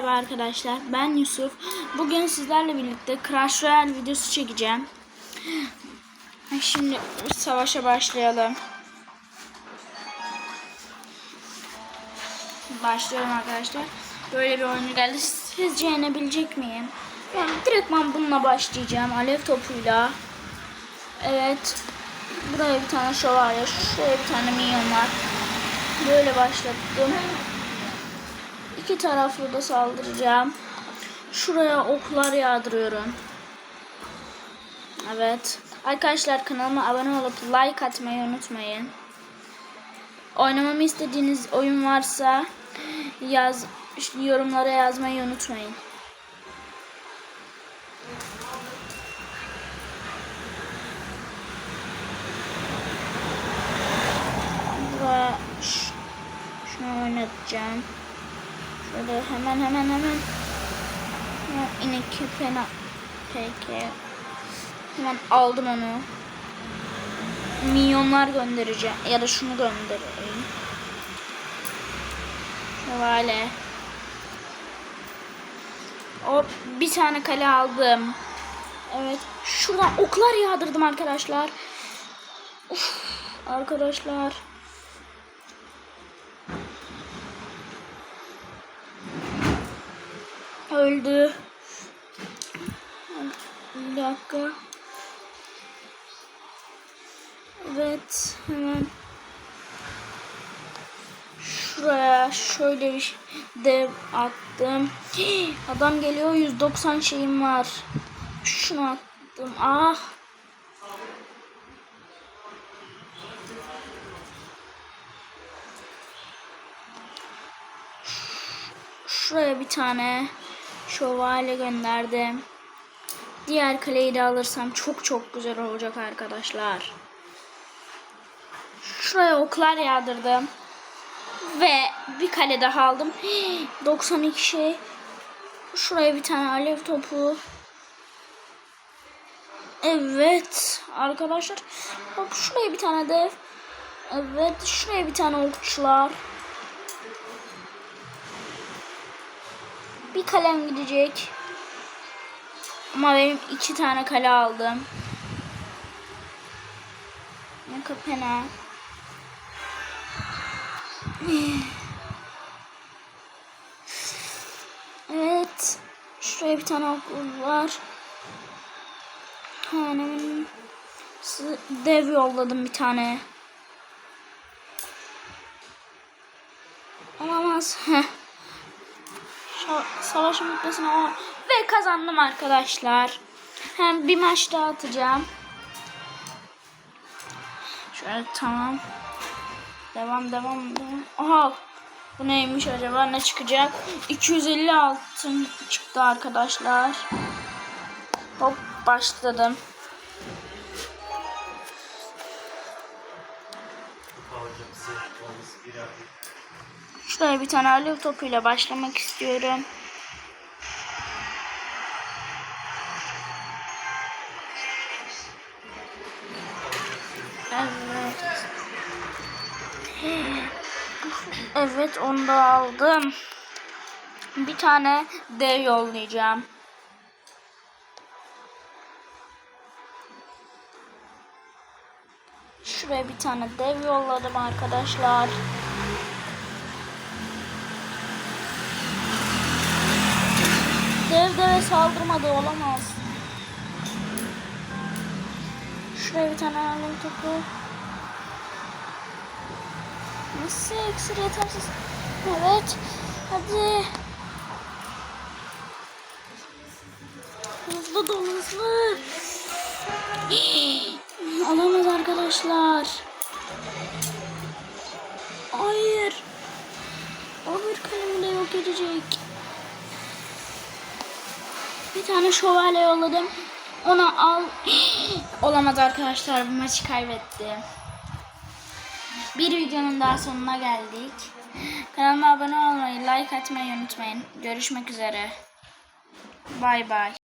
Merhaba arkadaşlar, ben Yusuf. Bugün sizlerle birlikte Crash Royale videosu çekeceğim. Şimdi savaşa başlayalım. Başlıyorum arkadaşlar. Böyle bir oyun geldi. Sizce yenebilecek miyim? Ben direktman bununla başlayacağım. Alev topuyla. Evet. Buraya bir tane şövalye, şuraya bir tane minyon var. Böyle başlattım. İki taraflı da saldıracağım. Şuraya oklar yağdırıyorum. Evet. Arkadaşlar kanalıma abone olup like atmayı unutmayın. Oynamamı istediğiniz oyun varsa yaz yorumlara yazmayı unutmayın. Şunu oynatacağım. Şöyle hemen hemen hemen. İnek fena. Peki. Hemen aldım onu. Milyonlar göndereceğim. Ya da şunu göndereyim. Şöyle. Hop bir tane kale aldım. Evet. Şuradan oklar yağdırdım arkadaşlar. Uf, arkadaşlar. Öldü. Bir dakika. Evet. Hemen şuraya şöyle bir dev attım. Adam geliyor 190 şeyim var. Şunu attım. Ah. Şuraya bir tane şövalye gönderdim. Diğer kaleyi de alırsam çok çok güzel olacak arkadaşlar. Şuraya oklar yağdırdım. Ve bir kale daha aldım. Hii, 92 şey. Şuraya bir tane alev topu. Evet arkadaşlar. Bak şuraya bir tane dev. Evet şuraya bir tane okçular. Bir kalem gidecek. Ama benim iki tane kale aldım. Ne kapena. Evet. Şuraya bir tane okul var. Size dev yolladım bir tane. Olamaz. Heh. Sa- Savaşın bitmesine ama ve kazandım arkadaşlar. Hem bir maç daha atacağım. Şöyle tamam. Devam devam devam. Aha. Bu neymiş acaba? Ne çıkacak? 250 altın çıktı arkadaşlar. Hop başladım. Şuraya bir tane alev topuyla başlamak istiyorum. Evet. Evet onu da aldım. Bir tane dev yollayacağım. Şuraya bir tane dev yolladım arkadaşlar. Dev deve saldırmadı olamaz. Şuraya bir tane alem topu. Nasıl iksir yetersiz? Evet. Hadi. Hızlı dolu hızlı. Alamaz arkadaşlar. Hayır. O bir kalemi de yok edecek. Bir tane şövalye yolladım. Ona al. Olamaz arkadaşlar bu maçı kaybetti. Bir videonun daha sonuna geldik. Kanalıma abone olmayı, like atmayı unutmayın. Görüşmek üzere. Bay bay.